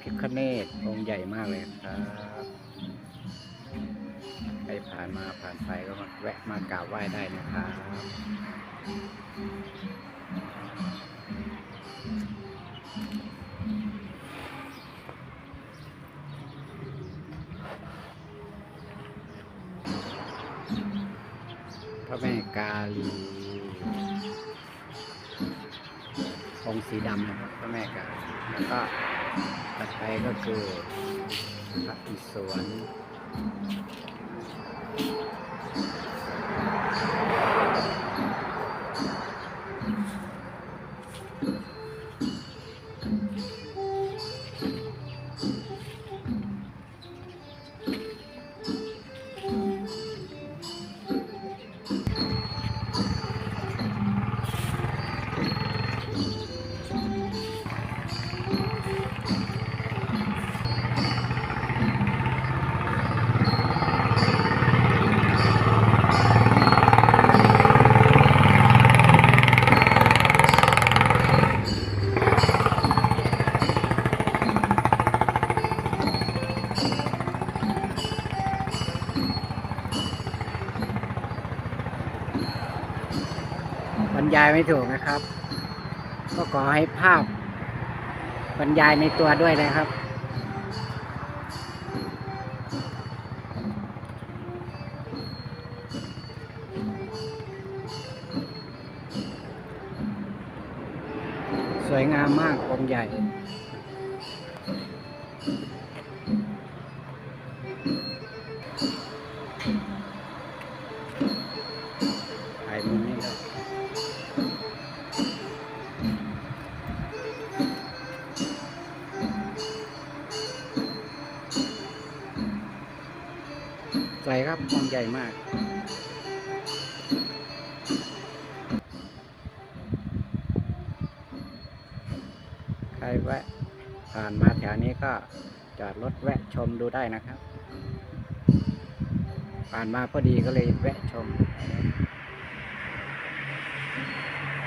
พิคเนศองค์ใหญ่มากเลยครับใครผ่านมาผ่านไปก็มาแวะมากราบไหว้ได้นะครับพระแม่กาลีองค์สีดำนะครับพระแม่กาลีแล้วก็ ถัดไปก็คือพระอิศวร บรรยายไม่ถูกนะครับ ก็ขอให้ภาพ บรรยายในตัวด้วยนะครับ สวยงามมากองใหญ่ สวยครับองค์ใหญ่มาก ใครแวะผ่านมาแถวนี้ก็จอดรถแวะชมดูได้นะครับ ผ่านมาพอดีก็เลยแวะชม